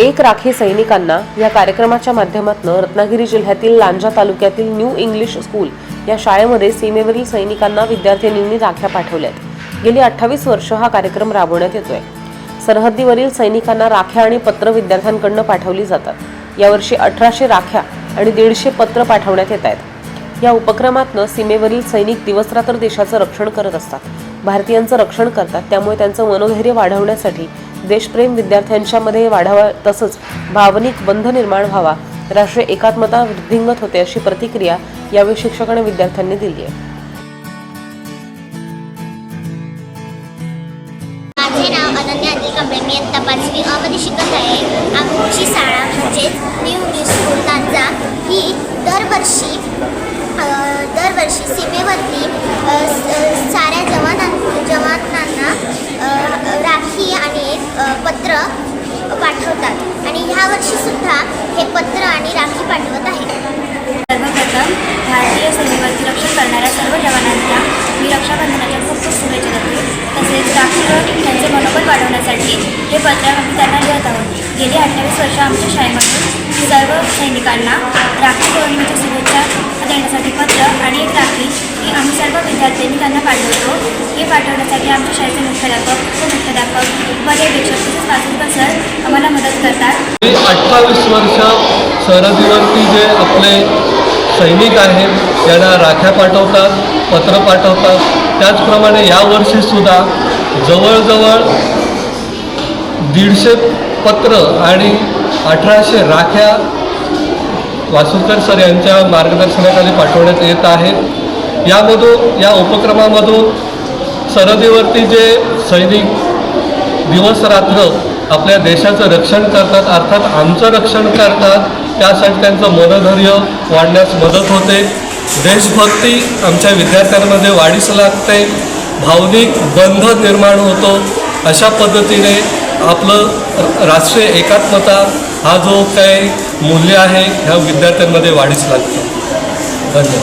एक राखी सैनिकांना या कार्यक्रमाच्या माध्यमातून रत्नागिरी जिल्ह्यातील लांजा तालुक्यातील न्यू इंग्लिश स्कूल या शाळेमध्ये सीमेवरील सैनिकांना विद्यार्थिनींनी राख्या पाठवल्यात. गेली अठ्ठावीस वर्ष हा कार्यक्रम राबवण्यात येतोय. सरहद्दीवरील सैनिकांना राख्या आणि पत्र विद्यार्थ्यांकडनं पाठवली जातात. यावर्षी अठराशे राख्या आणि दीडशे पत्र पाठवण्यात येत आहेत. या उपक्रमातनं सीमेवरील सैनिक दिवसरात्र देशाचं रक्षण करत असतात. भारतीयांचं रक्षण करतात. त्यामुळे त्यांचं मनोधैर्य वाढवण्यासाठी देशप्रेम विद्यार्थ्यांच्यामध्ये वाढावा तसंच भावनिक बंध निर्माण व्हावा. राष्ट्रीय एकात्मता वृद्धिंगत होते अशी प्रतिक्रिया यावेळी शिक्षक आणि विद्यार्थ्यांनी दिली आहे. माझे नाव अनन्या अनिल कांबळे मी इयत्ता पाचवी अ शिकत आहे. आमची शाळा म्हणजेच न्यू स्कूल. लांजा ही दरवर्षी दरवर्षी सीमेवरती पत्र पाठवतात. आणि ह्या वर्षीसुद्धा हे पत्र आणि राखी पाठवत आहे सर्वप्रथम भारतीय सीमेवरती रक्षण करणाऱ्या सर्व जवानांना मी रक्षाबंधनाच्या खूप खूप शुभेच्छा देते. तसेच राखीवर त्यांचे मनोबल वाढवण्यासाठी हे पत्र आम्ही त्यांना लिहित आहोत. गेली अठ्ठावीस वर्ष आमच्या शाळेमधून सर्व सैनिकांना राखी पौर्णिमेच्या शुभेच्छा देण्यासाठी पत्र आणि एक राखी ही आम्ही सर्व विद्यार्थ्यांनी त्यांना पाठवतो. हे पाठवण्यासाठी आमच्या शाळेचे मुख्याध्यापक उपमुख्याध्यापक पर्यवेक्षक तसेच वाचून सर आम्हाला मदत करतात. गेली अठ्ठावीस वर्ष सरहदीवरती जे आपले सैनिक आहेत त्यांना राख्या पाठवतात पत्र पाठवतात त्याचप्रमाणे यावर्षीसुद्धा जवळजवळ दीडशे पत्र आणि अठराशे राख्या वासुकर सर यांच्या मार्गदर्शनाखाली पाठवण्यात येत आहेत. यामधून या उपक्रमामधून सरहदीवरती जे सैनिक दिवस रात्र आपल्या देशाचं रक्षण करतात अर्थात आमचं रक्षण करतात त्यासाठी त्यांचं मनोधैर्य वाढण्यास मदत होते. देशभक्ती आमच्या विद्यार्थ्यांमध्ये वाढीस लागते. भावनिक बंध निर्माण होतो. अशा पद्धतीने आपलं राष्ट्रीय एकात्मता हा जो काही मूल्य आहे ह्या विद्यार्थ्यांमध्ये वाढीस लागतो. धन्यवाद.